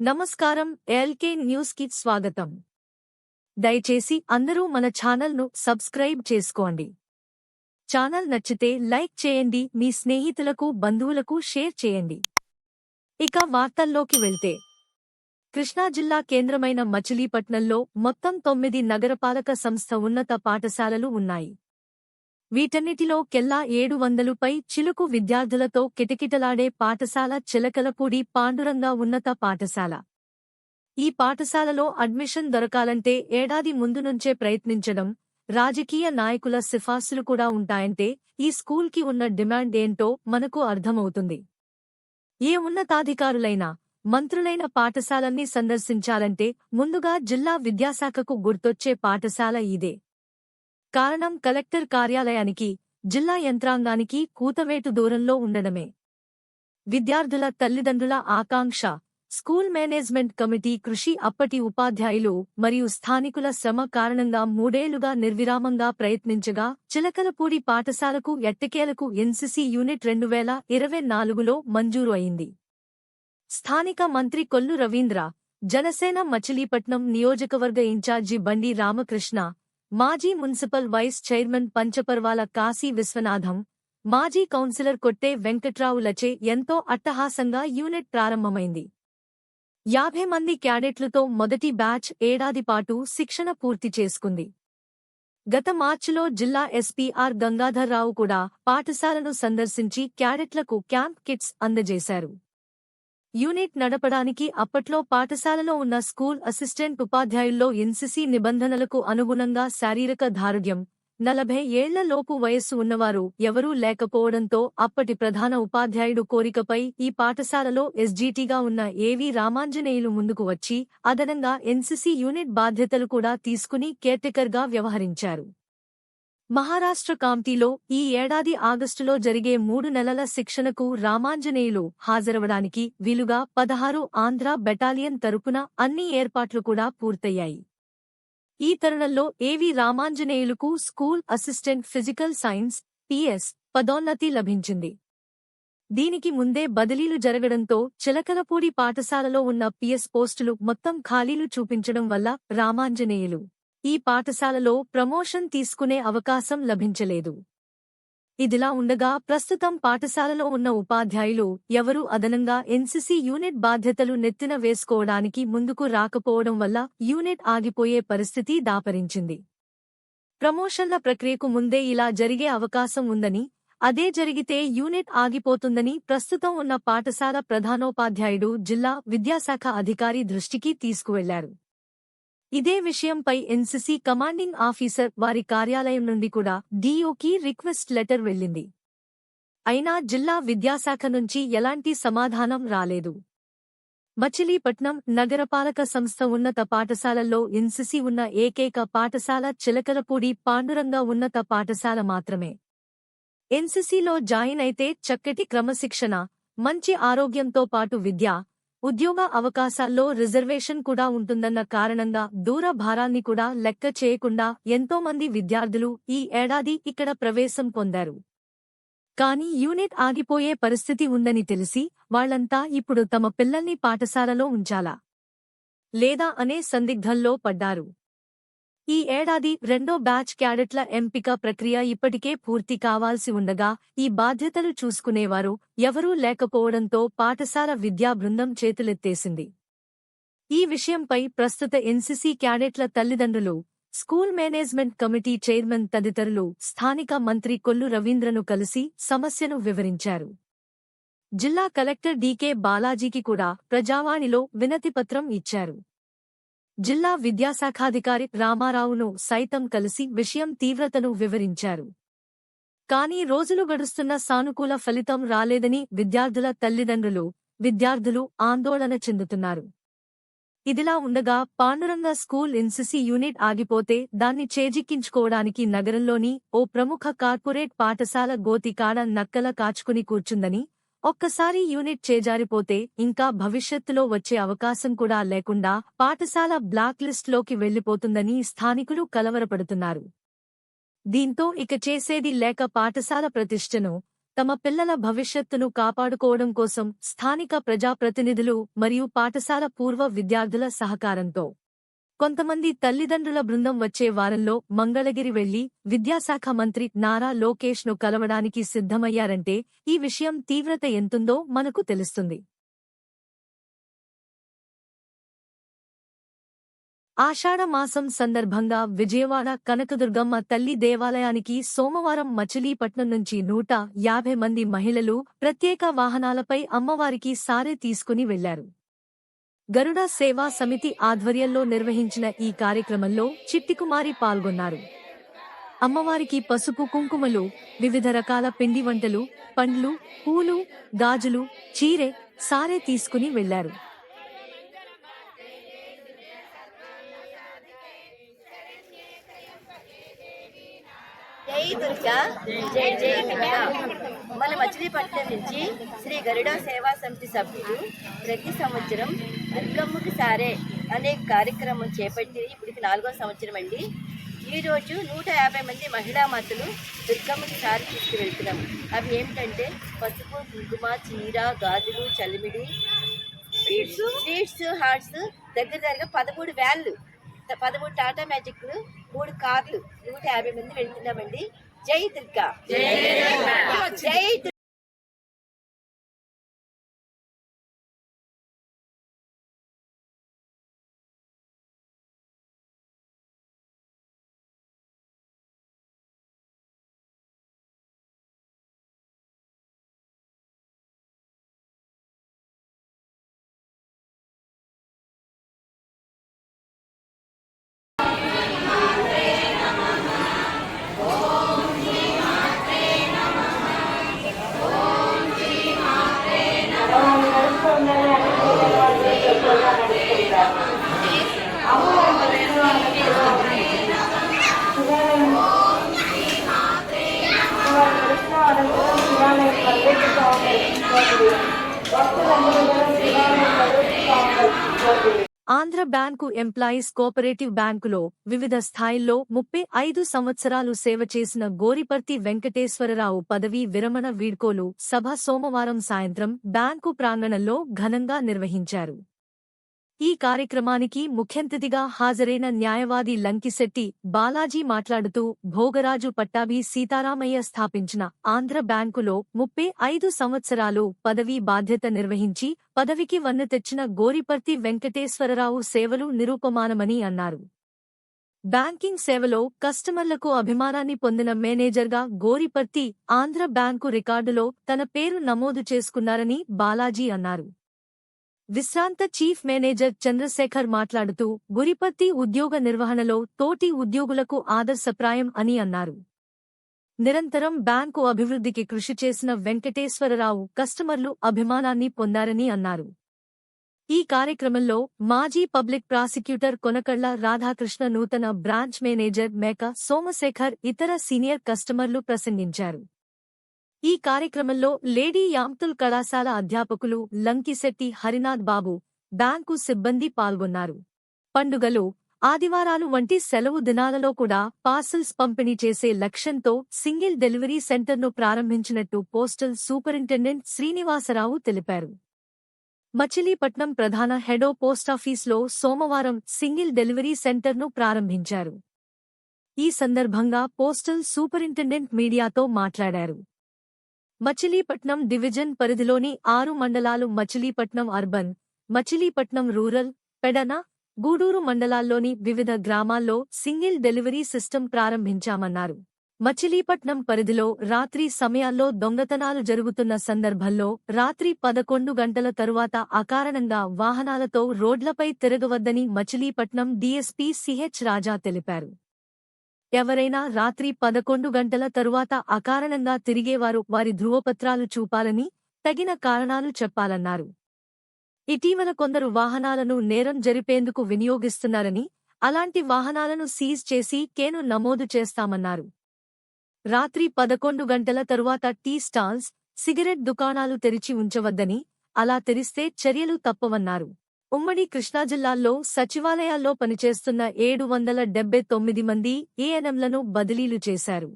నమస్కారం ఎల్కే న్యూస్కి స్వాగతం. దయచేసి అందరూ మన ఛానల్ను సబ్స్క్రైబ్ చేసుకోండి. ఛానల్ నచ్చితే లైక్ చేయండి మీ స్నేహితులకు బంధువులకు షేర్ చేయండి. ఇక వార్తల్లోకి వెళ్తే. కృష్ణా జిల్లా కేంద్రమైన మచిలీపట్నంలో మొత్తం తొమ్మిది నగరపాలక సంస్థ ఉన్నత పాఠశాలలు ఉన్నాయి. వీటన్నిటిలో కెల్లా ఏడు వందలుపై చిలుకు విద్యార్థులతో కిటకిటలాడే పాఠశాల చిలకలపూడి పాండురంగా ఉన్నత పాఠశాల. ఈ పాఠశాలలో అడ్మిషన్ దొరకాలంటే ఏడాది ముందు నుంచే ప్రయత్నించడం రాజకీయ నాయకుల సిఫార్సులు కూడా ఉంటాయంటే ఈ స్కూల్కి ఉన్న డిమాండ్ ఏంటో మనకు అర్థమవుతుంది. ఏ ఉన్నతాధికారులైనా మంత్రులైన పాఠశాలన్నీ సందర్శించాలంటే ముందుగా జిల్లా విద్యాశాఖకు గుర్తొచ్చే పాఠశాల ఇదే. కారణం కలెక్టర్ కార్యాలయానికి జిల్లా యంత్రాంగానికి కూతవేటు దూరంలో ఉండడమే. విద్యార్థుల తల్లిదండ్రుల ఆకాంక్ష స్కూల్ మేనేజ్మెంట్ కమిటీ కృషి అప్పటి ఉపాధ్యాయులు మరియు స్థానికుల శ్రమ కారణంగా మూడేళ్ళుగా నిర్విరామంగా ప్రయత్నించగా చిలకలపూడి పాఠశాలకు ఎట్టకేలకు ఎన్సిసి యూనిట్ రెండు వేల ఇరవై నాలుగులో మంజూరు అయింది. స్థానిక మంత్రి కొల్లు రవీంద్ర జనసేన మచిలీపట్నం నియోజకవర్గ ఇన్ఛార్జి బండి రామకృష్ణ మాజీ municipal vice chairman Panchaparvala Kasi Viswanatham మాజీ కౌన్సిలర్ కొట్టే వెంకట్రావులచే ఎంతో అట్టహాసంగా యూనిట్ ప్రారంభమైంది. యాభై మంది క్యాడెట్లతో మొదటి బ్యాచ్ ఏడాది పాటు శిక్షణ పూర్తి చేసుకుంది. గత మార్చిలో జిల్లా ఎస్పీ ఆర్ గంగాధర్రావు కూడా పాఠశాలను సందర్శించి క్యాడెట్లకు క్యాంప్ కిట్స్ అందజేశారు. యూనిట్ నడపడానికి అప్పట్లో పాఠశాలలో ఉన్న స్కూల్ అసిస్టెంట్ ఉపాధ్యాయుల్లో ఎన్సిసి నిబంధనలకు అనుగుణంగా శారీరక దారుఢ్యం నలభై ఏళ్ళ లోపు వయస్సు ఉన్నవారు ఎవరూ లేకపోవడంతో అప్పటి ప్రధాన ఉపాధ్యాయుడు కోరికపై ఈ పాఠశాలలో ఎస్జీటీగా ఉన్న ఏవి రామాంజనేయులు ముందుకు వచ్చి అదనంగా ఎన్సిసి యూనిట్ బాధ్యతలు కూడా తీసుకుని కేర్టెకర్గా వ్యవహరించారు. మహారాష్ట్ర కాంతిలో ఈ ఏడాది ఆగస్టులో జరిగే మూడు నెలల శిక్షణకు రామాంజనేయులు హాజరవడానికి వీలుగా పదహారు ఆంధ్ర బెటాలియన్ తరపున అన్ని ఏర్పాట్లు కూడా పూర్తయ్యాయి. ఈ తరుణంలో A V రామాంజనేయులకు school assistant physical science PS పదోన్నతి లభించింది. దీనికి ముందే బదిలీలు జరగడంతో చిలకలపూడి పాఠశాలలో ఉన్న పిఎస్ పోస్టులు మొత్తం ఖాళీలు చూపించడం వల్ల రామాంజనేయులు ఈ పాఠశాలలో ప్రమోషన్ తీసుకునే అవకాశం లభించలేదు. ఇదిలా ఉండగా ప్రస్తుతం పాఠశాలలో ఉన్న ఉపాధ్యాయులు ఎవరూ అదనంగా ఎన్సిసి యూనిట్ బాధ్యతలు నెత్తిన వేసుకోవడానికి ముందుకు రాకపోవడం వల్ల యూనిట్ ఆగిపోయే పరిస్థితి దాపరించింది. ప్రమోషన్ల ప్రక్రియకు ముందే ఇలా జరిగే అవకాశం ఉందని అదే జరిగితే యూనిట్ ఆగిపోతుందని ప్రస్తుతం ఉన్న పాఠశాల ప్రధానోపాధ్యాయుడు జిల్లా విద్యాశాఖ అధికారి దృష్టికి తీసుకువెళ్ళారు. ఇదే విషయంపై ఎన్సీసీ కమాండింగ్ ఆఫీసర్ వారి కార్యాలయం నుండి కూడా డీఓకి రిక్వెస్ట్ లెటర్ వెళ్ళింది అయినా జిల్లా విద్యాశాఖ నుంచి ఎలాంటి సమాధానం రాలేదు. మచిలీపట్నం నగరపాలక సంస్థ ఉన్నత పాఠశాలల్లో ఎన్సీసీ ఉన్న ఏకైక పాఠశాల చిలకలపూడి పాండురంగ ఉన్నత పాఠశాల మాత్రమే. ఎన్సీసీలో జాయిన్ అయితే చక్కటి క్రమశిక్షణ మంచి ఆరోగ్యంతో పాటు విద్య ఉద్యోగ అవకాశాల్లో రిజర్వేషన్ కూడా ఉంటుందన్న కారణంగా దూర భారాన్ని కూడా లెక్క చేయకుండా ఎంతోమంది విద్యార్థులు ఈ ఏడాది ఇక్కడ ప్రవేశం పొందారు. కానీ యూనిట్ ఆగిపోయే పరిస్థితి ఉందని తెలిసి వాళ్ళంతా ఇప్పుడు తమ పిల్లల్ని పాఠశాలలో ఉంచాలా? లేదా అనే సందిగ్ధంలో పడ్డారు. ఈ ఏడాది రెండో బ్యాచ్ క్యాడెట్ల ఎంపిక ప్రక్రియ ఇప్పటికే పూర్తి కావాల్సి ఉండగా ఈ బాధ్యతలు చూసుకునేవారు ఎవరూ లేకపోవడంతో పాఠశాల విద్యా బృందం చేతులెత్తేసింది. ఈ విషయంపై ప్రస్తుత ఎన్సిసి క్యాడెట్ల తల్లిదండ్రులు స్కూల్ మేనేజ్మెంట్ కమిటీ చైర్మన్ తదితరులు స్థానిక మంత్రి కొల్లు రవీంద్రను కలిసి సమస్యను వివరించారు. జిల్లా కలెక్టర్ డీకే బాలాజీకి కూడా ప్రజావాణిలో వినతిపత్రం ఇచ్చారు. జిల్లా విద్యాశాఖాధికారి రామారావును సైతం కలిసి విషయం తీవ్రతను వివరించారు. కానీ రోజులు గడుస్తున్న సానుకూల ఫలితం రాలేదని విద్యార్థుల తల్లిదండ్రులు విద్యార్థులు ఆందోళన చెందుతున్నారు. ఇదిలా ఉండగా పాండురంగ స్కూల్ ఎన్సిసి యూనిట్ ఆగిపోతే దాన్ని చేజిక్కించుకోవడానికి నగరంలోని ఓ ప్రముఖ కార్పొరేట్ పాఠశాల గోతికాడ నక్కల కాచుకుని కూర్చుందని ఒక్కసారి యూనిట్ చేజారిపోతే ఇంకా భవిష్యత్తులో వచ్చే అవకాశం కూడా లేకుండా పాఠశాల బ్లాక్ లిస్ట్లోకి వెళ్ళిపోతుందని స్థానికులు కలవరపడుతున్నారు. దీంతో ఇక చేసేది లేక పాఠశాల ప్రతిష్టను తమ పిల్లల భవిష్యత్తును కాపాడుకోవడం కోసం స్థానిక ప్రజాప్రతినిధులు మరియు పాఠశాల పూర్వ విద్యార్థుల సహకారంతో కొంతమంది తల్లిదండ్రుల బృందం వచ్చే వారంలో మంగళగిరి వెళ్ళి విద్యాశాఖ మంత్రి నారా లోకేష్ను కలవడానికి సిద్ధమయ్యారంటే ఈ విషయం తీవ్రత ఎంతుందో మనకు తెలుస్తుంది. ఆషాఢమాసం సందర్భంగా విజయవాడ కనకదుర్గమ్మ తల్లి దేవాలయానికి సోమవారం మచిలీపట్నం నుంచి నూట యాభై మంది మహిళలు ప్రత్యేక వాహనాలపై అమ్మవారికి సారే తీసుకుని వెళ్ళారు. గరుడ సేవా సమితి ఆధ్వర్యంలో నిర్వహించిన ఈ కార్యక్రమంలో చిట్టికుమారి పాల్గొన్నారు. అమ్మవారికి పసుపు కుంకుమలు వివిధ రకాల పిండి వంటలు పండ్లు పూలు గాజులు చీరె సారే తీసుకుని వెళ్ళారు జై దుర్గా జై జై దుర్గా మన మచిలీపట్నం నుంచి శ్రీ గరుడ సేవా సమితి సభ్యులు ప్రతి సంవత్సరం దుర్గమ్మకి సారే అనే కార్యక్రమం చేపట్టి ఇప్పటికి నాలుగో సంవత్సరం అండి. ఈరోజు నూట యాభై మంది మహిళా మతులు దుర్గమ్మకి సారి తీసుకువెళ్తున్నాం. అవి ఏమిటంటే పసుపు కుంకుమ చీర గాజులు చలిమిడి స్వీట్స్ స్వీట్స్ హార్ట్స్ దగ్గర దగ్గర పదమూడు వ్యాన్లు పదమూడు టాటా మ్యాజిక్లు మూడు కార్లు నూట యాభై మంది వెళ్తున్నామండి. జై దుర్గా. జై ఆంధ్ర బ్యాంకు ఎంప్లాయీస్ కోఆపరేటివ్ బ్యాంకులో వివిధ స్థాయిల్లో ముప్పై ఐదు సంవత్సరాలు సేవ చేసిన గోరిపర్తి వెంకటేశ్వరరావు పదవీ విరమణ వీడ్కోలు సభ సోమవారం సాయంత్రం బ్యాంకు ప్రాంగణంలో ఘనంగా నిర్వహించారు. ఈ కార్యక్రమానికి ముఖ్యంతిథిగా హాజరైన న్యాయవాది లంకిశెట్టి బాలాజీ మాట్లాడుతూ భోగరాజు పట్టాభి సీతారామయ్య స్థాపించిన ఆంధ్ర బ్యాంకులో ముప్పై ఐదు సంవత్సరాలు పదవీ బాధ్యత నిర్వహించి పదవికి వన్న తెచ్చిన గోరిపర్తి వెంకటేశ్వరరావు సేవలు నిరూపమానమని అన్నారు. బ్యాంకింగ్ సేవలో కస్టమర్లకు అభిమానాన్ని పొందిన మేనేజర్గా గోరిపర్తి ఆంధ్ర బ్యాంకు రికార్డులో తన పేరు నమోదు చేసుకున్నారని బాలాజీ అన్నారు. విశ్రాంత చీఫ్ మేనేజర్ చంద్రశేఖర్ మాట్లాడుతూ గురిపత్తి ఉద్యోగ నిర్వహణలో తోటి ఉద్యోగులకు ఆదర్శప్రాయం అని అన్నారు. నిరంతరం బ్యాంకు అభివృద్ధికి కృషి చేసిన వెంకటేశ్వరరావు కస్టమర్లు అభిమానాన్ని పొందారని అన్నారు. ఈ కార్యక్రమంలో మాజీ పబ్లిక్ ప్రాసిక్యూటర్ కొనకళ్ళ రాధాకృష్ణ నూతన బ్రాంచ్ మేనేజర్ మేక సోమశేఖర్ ఇతర సీనియర్ కస్టమర్లు ప్రసంగించారు. ఈ కార్యక్రమంలో లేడీ యామ్తుల్ కళాశాల అధ్యాపకులు లంకిశెట్టి హరినాథ్ బాబు బ్యాంకు సిబ్బంది పాల్గొన్నారు. పండుగలు ఆదివారాలు వంటి సెలవు దినాలలో కూడా పార్సల్స్ పంపిణీ చేసే లక్ష్యంతో సింగిల్ డెలివరీ సెంటర్ను ప్రారంభించినట్టు పోస్టల్ సూపరింటెండెంట్ శ్రీనివాసరావు తెలిపారు. మచిలీపట్నం ప్రధాన హెడో పోస్టాఫీస్లో సోమవారం సింగిల్ డెలివరీ సెంటర్ను ప్రారంభించారు. ఈ సందర్భంగా పోస్టల్ సూపరింటెండెంట్ మీడియాతో మాట్లాడారు. మచిలీపట్నం డివిజన్ పరిధిలోని ఆరు మండలాలు మచిలీపట్నం అర్బన్ మచిలీపట్నం రూరల్ పెడన గూడూరు మండలాల్లోని వివిధ గ్రామాల్లో సింగిల్ డెలివరీ సిస్టమ్ ప్రారంభించామన్నారు. మచిలీపట్నం పరిధిలో రాత్రి సమయాల్లో దొంగతనాలు జరుగుతున్న సందర్భంలో రాత్రి పదకొండు గంటల తరువాత అకారణంగా వాహనాలతో రోడ్లపై తిరగవద్దని మచిలీపట్నం డీఎస్పీ సిహెచ్ రాజా తెలిపారు. ఎవరైనా రాత్రి పదకొండు గంటల తరువాత అకారణంగా తిరిగేవారు వారి ధృవపత్రాలు చూపాలని తగిన కారణాలు చెప్పాలన్నారు. ఇటీవల కొందరు వాహనాలను నేరం జరిపేందుకు వినియోగిస్తున్నారని అలాంటి వాహనాలను సీజ్ చేసి కేను నమోదు చేస్తామన్నారు. రాత్రి పదకొండు గంటల తరువాత టీ స్టాల్స్ సిగరెట్ దుకాణాలు తెరిచి ఉంచవద్దని అలా తెరిస్తే చర్యలు తప్పవన్నారు. ఉమ్మడి కృష్ణా జిల్లాల్లో సచివాలయాల్లో పనిచేస్తున్న ఏడు వందల డెబ్బై తొమ్మిది మంది ఏఎన్ఎంలను బదిలీలు చేశారు.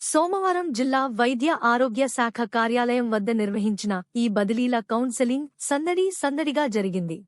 సోమవారం జిల్లా వైద్య ఆరోగ్య శాఖ కార్యాలయం వద్ద నిర్వహించిన ఈ బదిలీల కౌన్సెలింగ్ సందడి సందడిగా జరిగింది.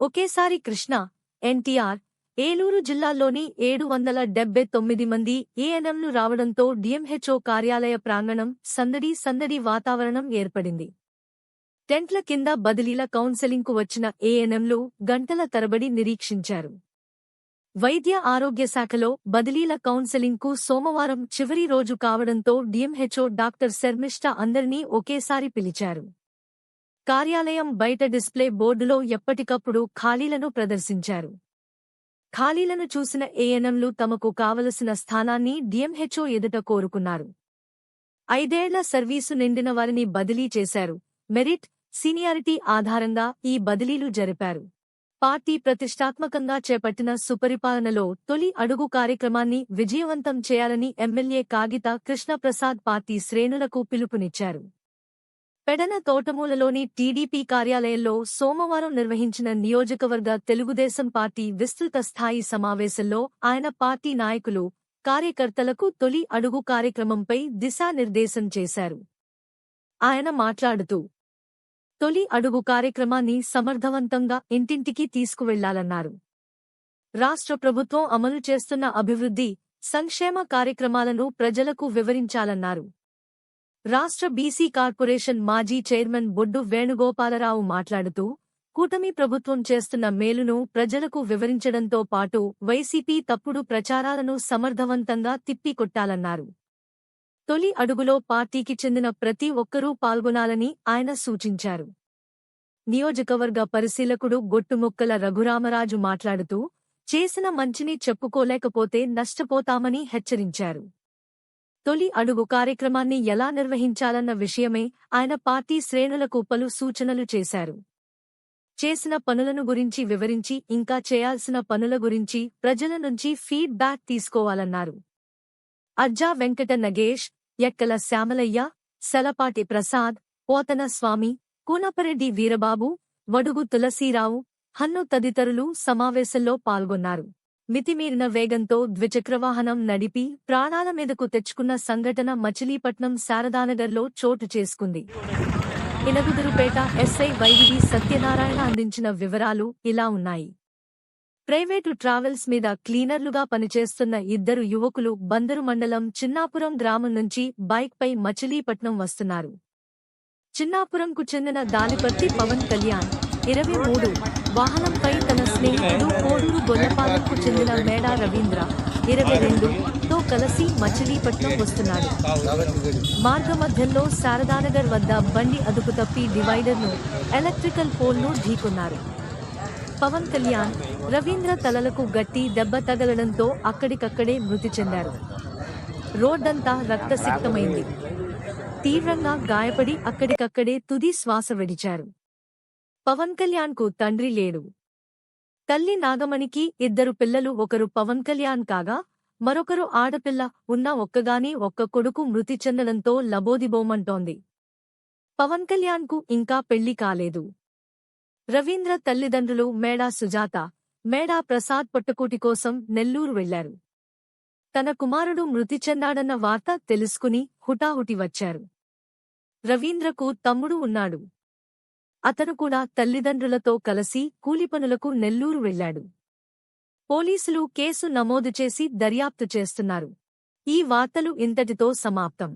ఒకేసారి కృష్ణ ఎన్టీఆర్ ఏలూరు జిల్లాల్లోని ఏడు వందల డెబ్బై తొమ్మిది మంది ఏఎన్ఎంలు రావడంతో డిఎంహెచ్ఓ కార్యాలయ ప్రాంగణం సందడి సందడి వాతావరణం ఏర్పడింది. టెంట్ల కింద బదిలీల కౌన్సెలింగ్కు వచ్చిన ఏఎన్ఎంలు గంటల తరబడి నిరీక్షించారు. వైద్య ఆరోగ్య శాఖలో బదిలీల కౌన్సెలింగ్కు సోమవారం చివరి రోజు కావడంతో డిఎంహెచ్ఓ డాక్టర్ శర్మిష్ట అందరినీ ఒకేసారి పిలిచారు. కార్యాలయం బయట డిస్ప్లే బోర్డులో ఎప్పటికప్పుడు ఖాళీలను ప్రదర్శించారు. ఖాళీలను చూసిన ఏఎన్ఎంలు తమకు కావలసిన స్థానాన్ని డిఎంహెచ్ఓ ఎదుట కోరుకున్నారు. ఐదేళ్ళ సర్వీసు నిండిన వారిని బదిలీ చేశారు. మెరిట్ సీనియారిటీ ఆధారంగా ఈ బదిలీలు జరిపారు. పార్టీ ప్రతిష్టాత్మకంగా చేపట్టిన సుపరిపాలనలో తొలి అడుగు కార్యక్రమాన్ని విజయవంతం చేయాలని ఎమ్మెల్యే కాగిత కృష్ణప్రసాద్ పార్టీ శ్రేణులకు పిలుపునిచ్చారు. పెడన తోటమూలలోని టీడీపీ కార్యాలయంలో సోమవారం నిర్వహించిన నియోజకవర్గ తెలుగుదేశం పార్టీ విస్తృత స్థాయి సమావేశంలో ఆయన పార్టీ నాయకులు కార్యకర్తలకు తొలి అడుగు కార్యక్రమంపై దిశానిర్దేశం చేశారు. ఆయన మాట్లాడుతూ తొలి అడుగు కార్యక్రమాన్ని సమర్థవంతంగా ఇంటింటికి తీసుకువెళ్ళాలన్నారు. రాష్ట్ర ప్రభుత్వం అమలు చేస్తున్న అభివృద్ధి సంక్షేమ కార్యక్రమాలను ప్రజలకు వివరించాలన్నారు. రాష్ట్ర బీసీ కార్పొరేషన్ మాజీ చైర్మన్ బొడ్డు వేణుగోపాలరావు మాట్లాడుతూ కూటమి ప్రభుత్వం చేస్తున్న మేలును ప్రజలకు వివరించడంతో పాటు వైసీపీ తప్పుడు ప్రచారాలను సమర్థవంతంగా తిప్పికొట్టాలన్నారు. తొలి అడుగులో పార్టీకి చెందిన ప్రతి ఒక్కరూ పాల్గొనాలని ఆయన సూచించారు. నియోజకవర్గ పరిశీలకుడు గొట్టుముక్కల రఘురామరాజు మాట్లాడుతూ చేసిన మంచిని చెప్పుకోలేకపోతే నష్టపోతామని హెచ్చరించారు. తొలి అడుగు కార్యక్రమాన్ని ఎలా నిర్వహించాలన్న విషయమే ఆయన పార్టీ శ్రేణులకు పలు సూచనలు చేశారు. చేసిన పనులను గురించి వివరించి ఇంకా చేయాల్సిన పనుల గురించి ప్రజల నుంచి ఫీడ్బ్యాక్ తీసుకోవాలన్నారు. అజ్జా వెంకట నగేష్ ఎక్కల శ్యామలయ్య సలపాటి ప్రసాద్ పోతన స్వామి కూనపరెడ్డి వీరబాబు వడుగు తులసీరావు హన్ను తదితరులు సమావేశంలో పాల్గొన్నారు. మితిమీరిన వేగంతో ద్విచక్రవాహనం నడిపి ప్రాణాల మీదకు తెచ్చుకున్న సంఘటన మచిలీపట్నం శారదానగర్లో చోటు చేసుకుంది. ఇనగుదురుపేట ఎస్ఐ వైవి సత్యనారాయణ అందించిన వివరాలు ఇలా ఉన్నాయి. ప్రైవేటు ట్రావెల్స్ మీద క్లీనర్లుగా పనిచేస్తున్న ఇద్దరు యువకులు బందరు మండలం చిన్నాపురం గ్రామం నుంచి బైక్పై మచిలీపట్నం వస్తున్నారు. చిన్నాపురంకు చెందిన దాలిపర్తి పవన్ కళ్యాణ్ ఇరవై మూడు వాహనంపై తన స్నేహితుడు కోడూరు గొల్లపాలకు చెందిన మేడా రవీంద్ర ఇరవై రెండు తో కలిసి మచిలీపట్నం వస్తున్నాడు. మార్గమధ్యంలో శారదానగర్ వద్ద బండి అదుపు తప్పి డివైడర్ను ఎలక్ట్రికల్ పోల్ను ఢీకొన్నారు. పవన్ కళ్యాణ్ రవీంద్ర తలలకు గట్టి దెబ్బ తగలడంతో అక్కడికక్కడే మృతి చెందారు. రోడ్డంతా రక్తసిక్తమైంది. తీవ్రంగా గాయపడి అక్కడికక్కడే తుది శ్వాస విడిచారు. పవన్ కళ్యాణ్కు తండ్రి లేడు. తల్లి నాగమణికి ఇద్దరు పిల్లలు ఒకరు పవన్ కళ్యాణ్ కాగా మరొకరు ఆడపిల్ల ఉన్న ఒక్కగాని ఒక్క కొడుకు మృతి చెందడంతో లబోదిబోమంటోంది. పవన్ కళ్యాణ్కు ఇంకా పెళ్ళి కాలేదు. రవీంద్ర తల్లిదండ్రులు మేడా సుజాత మేడా ప్రసాద్ పట్టుకోటి కోసం నెల్లూరు వెళ్ళారు తన కుమారుడు మృతి చెందాడన్న వార్త తెలుసుకుని హుటాహుటి వచ్చారు. రవీంద్రకు తమ్ముడు ఉన్నాడు. అతను కూడా తల్లిదండ్రులతో కలిసి కూలిపనులకు నెల్లూరు వెళ్ళాడు పోలీసులు కేసు నమోదు చేసి దర్యాప్తు చేస్తున్నారు. ఈ వార్తలు ఇంతటితో సమాప్తం.